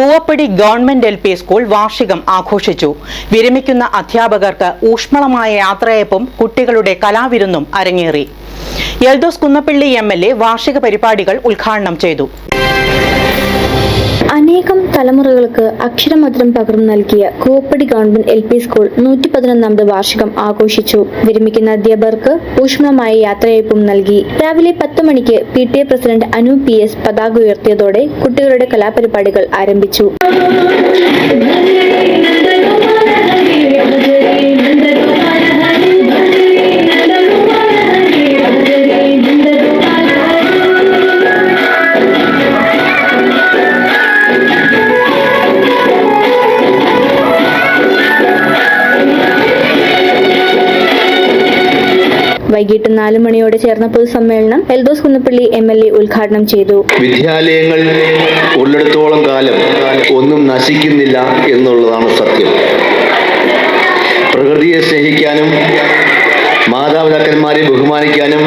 Koovappady government L P school വാർഷികം ആഘോഷിച്ചു. വിരമിക്കുന്ന അധ്യാപകർക്ക് ഊഷ്മളമായ യാത്രയപ്പും കുട്ടികളുടെ കലാവിരുന്നും അരങ്ങേറി. എൽദോസ് കുന്നപ്പള്ളി എ വാർഷിക പരിപാടികൾ ഉദ്ഘാടനം ചെയ്തു. അനേകം തലമുറകൾക്ക് അക്ഷരമധുരം പകർന്നു നൽകിയ Koovappady government L P school നൂറ്റി പതിനൊന്നാമത് വാർഷികം ആഘോഷിച്ചു. വിരമിക്കുന്ന അധ്യാപകർക്ക് ഊഷ്മളമായ യാത്രയയപ്പും നൽകി. രാവിലെ പത്ത് മണിക്ക് P T A president Anu P S പതാക ഉയർത്തിയതോടെ കുട്ടികളുടെ കലാപരിപാടികൾ ആരംഭിച്ചു. വൈകിട്ട് നാല് മണിയോടെ ചേർന്ന പൊതുസമ്മേളനം Eldhose Kunnappilly M L A ഉദ്ഘാടനം ചെയ്തു. വിദ്യാലയങ്ങൾ ഉള്ളിടത്തോളം കാലം ഒന്നും നശിക്കുന്നില്ല എന്നുള്ളതാണ് സത്യം. പ്രകൃതിയെ സ്നേഹിക്കാനും മാതാപിതാക്കന്മാരെ ബഹുമാനിക്കാനും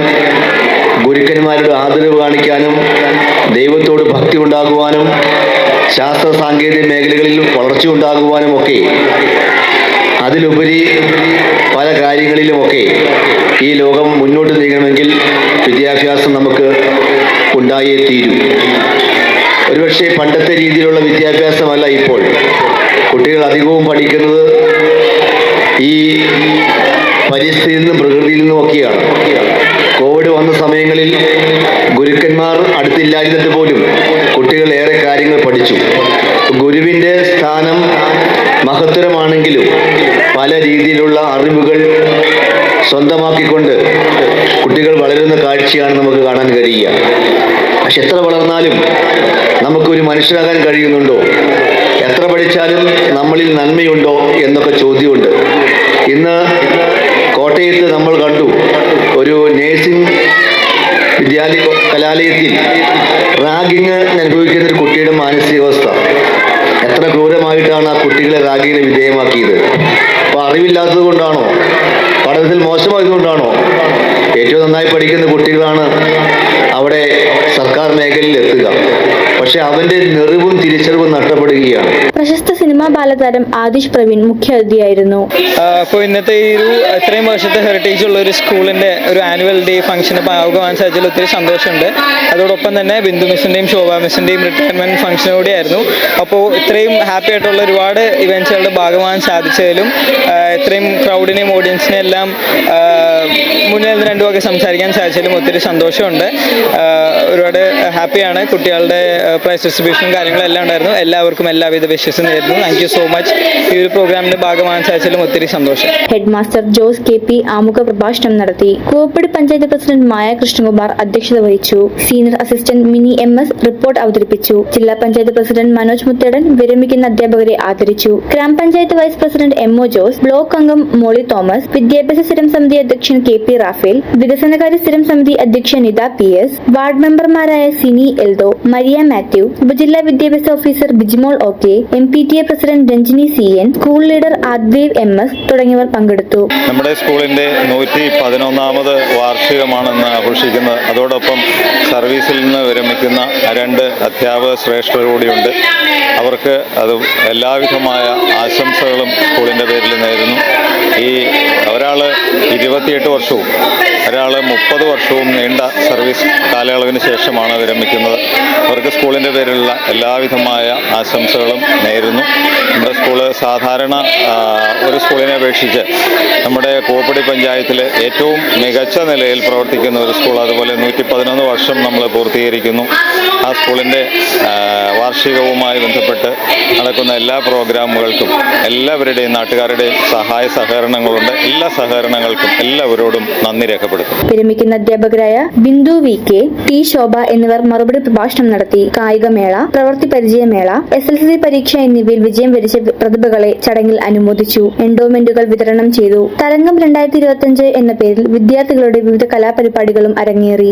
ഗുരുക്കന്മാരുടെ ആദരവ് കാണിക്കാനും ദൈവത്തോട് ഭക്തി ഉണ്ടാകുവാനും ശാസ്ത്ര സാങ്കേതിക മേഖലകളിൽ വളർച്ച ഉണ്ടാകുവാനും ഒക്കെ അതിലുപരി പല കാര്യങ്ങളിലുമൊക്കെ ഈ ലോകം മുന്നോട്ട് നീങ്ങണമെങ്കിൽ വിദ്യാഭ്യാസം നമുക്ക് ഉണ്ടായേ തീരും. ഒരുപക്ഷെ പണ്ടത്തെ രീതിയിലുള്ള വിദ്യാഭ്യാസമല്ല ഇപ്പോൾ. കുട്ടികൾ അധികവും പഠിക്കുന്നത് ഈ പരിസ്ഥിതിയിൽ നിന്നും പ്രകൃതിയിൽ നിന്നും ഒക്കെയാണ്. കോവിഡ് വന്ന സമയങ്ങളിൽ ഗുരുക്കന്മാർ അടുത്തില്ലായിരുന്നിട്ട് പോലും കുട്ടികൾ ഏറെ കാര്യങ്ങൾ പഠിച്ചു. ഗുരുവിന്റെ സ്ഥാനം മഹത്തരമാണെങ്കിലും പല രീതിയിലുള്ള അറിവുകൾ സ്വന്തമാക്കിക്കൊണ്ട് കുട്ടികൾ വളരുന്ന കാഴ്ചയാണ് നമുക്ക് കാണാൻ കഴിയുക. പക്ഷെ എത്ര വളർന്നാലും നമുക്കൊരു മനുഷ്യനാകാൻ കഴിയുന്നുണ്ടോ? എത്ര പഠിച്ചാലും നമ്മളിൽ നന്മയുണ്ടോ എന്നൊക്കെ ചോദ്യമുണ്ട്. ഇന്ന് കോട്ടയത്ത് നമ്മൾ കണ്ടു ഒരു നേഴ്സിംഗ് വിദ്യാലയ കലാലയത്തിൽ റാഗിങ് അനുഭവിക്കുന്ന ഒരു കുട്ടിയുടെ മാനസികാവസ്ഥ ക്രൂരമായിട്ടാണ് ആ കുട്ടികളെ റാഗിങ്ങിന് വിധേയമാക്കിയത്. അപ്പൊ അറിവില്ലാത്തത് കൊണ്ടാണോ? പഠനത്തിൽ മോശമായതുകൊണ്ടാണോ ഏറ്റവും നന്നായി പഠിക്കുന്ന കുട്ടികളാണ് അവിടെ സർക്കാർ മേഖലയിൽ എത്തുക. പക്ഷെ അവന്റെ നിറവും തിരിച്ചറിവും നഷ്ടപ്പെടുകയാണ്. പ്രശസ്ത സിനിമാ ബാലതാരം ആദിഷ് പ്രവീൺ മുഖ്യാതിഥിയായിരുന്നു. അപ്പോൾ ഇന്നത്തെ ഈ ഒരു ഇത്രയും വർഷത്തെ ഹെറിറ്റേജ് ഉള്ള ഒരു സ്കൂളിന്റെ ഒരു ആനുവൽ ഡേ ഫംഗ്ഷൻ ഭാഗമാകാൻ സാധിച്ചതിൽ ഒത്തിരി സന്തോഷമുണ്ട്. അതോടൊപ്പം തന്നെ ബിന്ദു മിസ്സിന്റെയും ശോഭ മിസ്സിന്റെയും റിട്ടയർമെന്റ് ഫംഗ്ഷൻ കൂടിയായിരുന്നു. അപ്പോൾ ഇത്രയും ഹാപ്പി ആയിട്ടുള്ള ഒരുപാട് ഇവന്റ്സുകളുടെ ഭാഗമാകാൻ സാധിച്ചതിലും ഇത്രയും ക്രൗഡിനെയും ഓഡിയൻസിനെയും എല്ലാം മുന്നിൽ നിന്ന് രണ്ടു സംസാരിക്കാൻ സാധിച്ചതിലും ഒത്തിരി സന്തോഷമുണ്ട്. ഒരുപാട് ഹാപ്പിയാണ്. കുട്ടികളുടെ പ്രൈസ് ഡിസ്ട്രിബ്യൂഷനും കാര്യങ്ങളും എല്ലാം ഉണ്ടായിരുന്നു. എല്ലാവർക്കും എല്ലാവിധ വിശ്വസം നേരുന്നു. താങ്ക് യു സോ മച്ച് ഈ ഒരു പ്രോഗ്രാമിന്റെ ഭാഗമാകാൻ സാധിച്ചാലും ഒത്തിരി സന്തോഷം. Head master Jose K P ആമുഖ പ്രഭാഷണം നടത്തി. കൂവപ്പടി പഞ്ചായത്ത് പ്രസിഡന്റ് മായ കൃഷ്ണകുമാർ അധ്യക്ഷത വഹിച്ചു. Senior assistant Mini M S report അവതരിപ്പിച്ചു. ജില്ലാ പഞ്ചായത്ത് പ്രസിഡന്റ് മനോജ് മുത്തേടൻ വിരമിക്കുന്ന അധ്യാപകരെ ആദരിച്ചു. ഗ്രാമപഞ്ചായത്ത് vice president M O Jose block അംഗം മോളി തോമസ് വിദ്യാഭ്യാസ സ്ഥിരം സമിതി അധ്യക്ഷൻ കെ പി റാഫേൽ വികസനകാര്യ സ്ഥിരം സമിതി അധ്യക്ഷൻ നിത പി എസ് വാർഡ് മെമ്പർമാരായ സിനി എൽദോ മരിയ മാത്യു ഉപജില്ലാ വിദ്യാഭ്യാസ officer Bijimol O K M P T A president Ranjini C N school leader ആദ്വേവ് M S തുടങ്ങിയവർ പങ്കെടുത്തു. നമ്മുടെ സ്കൂളിന്റെ നൂറ്റി പതിനൊന്നാമത് വാർഷികമാണെന്ന് ആഘോഷിക്കുന്നത് അതോടൊപ്പം സർവീസിൽ നിന്ന് വിരമിക്കുന്ന രണ്ട് അധ്യാപക ശ്രേഷ്ഠർ കൂടിയുണ്ട്. അവർക്ക് അത് എല്ലാവിധമായ ആശംസകളും സ്കൂളിന്റെ പേരിൽ നേരുന്നു. ഈ ഒരാൾ ഇരുപത്തിയെട്ട് വർഷവും ഒരാൾ മുപ്പത് വർഷവും നീണ്ട സർവീസ് കാലയളവിന് ശേഷമാണ് വിരമിക്കുന്നത് അവർക്ക് സ്കൂളിന്റെ പേരിലുള്ള എല്ലാവിധമായ ആശംസകളും നേരുന്നു. നമ്മുടെ സ്കൂൾ സാധാരണ ഒരു സ്കൂളിനെ അപേക്ഷിച്ച് നമ്മുടെ കോപ്പടി പഞ്ചായത്തിൽ ഏറ്റവും മികച്ച നിലയിൽ പ്രവർത്തിക്കുന്ന ഒരു സ്കൂൾ അതുപോലെ നൂറ്റി പതിനൊന്ന് വർഷം നമ്മൾ പൂർത്തീകരിക്കുന്നു. ആ സ്കൂളിന്റെ വാർഷികവുമായി ബന്ധപ്പെട്ട് നടക്കുന്ന എല്ലാ പ്രോഗ്രാമുകൾക്കും എല്ലാവരുടെയും നാട്ടുകാരുടെയും സഹായ സഹകരണങ്ങളുണ്ട്. എല്ലാ സഹകരണങ്ങൾക്കും എല്ലാവരോടും നന്ദി രേഖപ്പെടുത്തുന്നു. വിരമിക്കുന്ന അധ്യാപകരായ Bindu V K T Shobha എന്നിവർ മറുപടി പ്രഭാഷണം നടത്തി. കായികമേള പ്രവൃത്തി പരിചയമേള എസ് എൽ സി പരീക്ഷ എന്നിവയിൽ വിജയം വരിച്ച പ്രതിഭകളെ ചടങ്ങിൽ അനുമോദിച്ചു. എൻഡോമെന്റുകൾ വിതരണം ചെയ്തു. തരംഗം രണ്ടായിരത്തി ഇരുപത്തിയഞ്ച് എന്ന പേരിൽ വിദ്യാർത്ഥികളുടെ വിവിധ കലാപരിപാടികളും അരങ്ങേറി.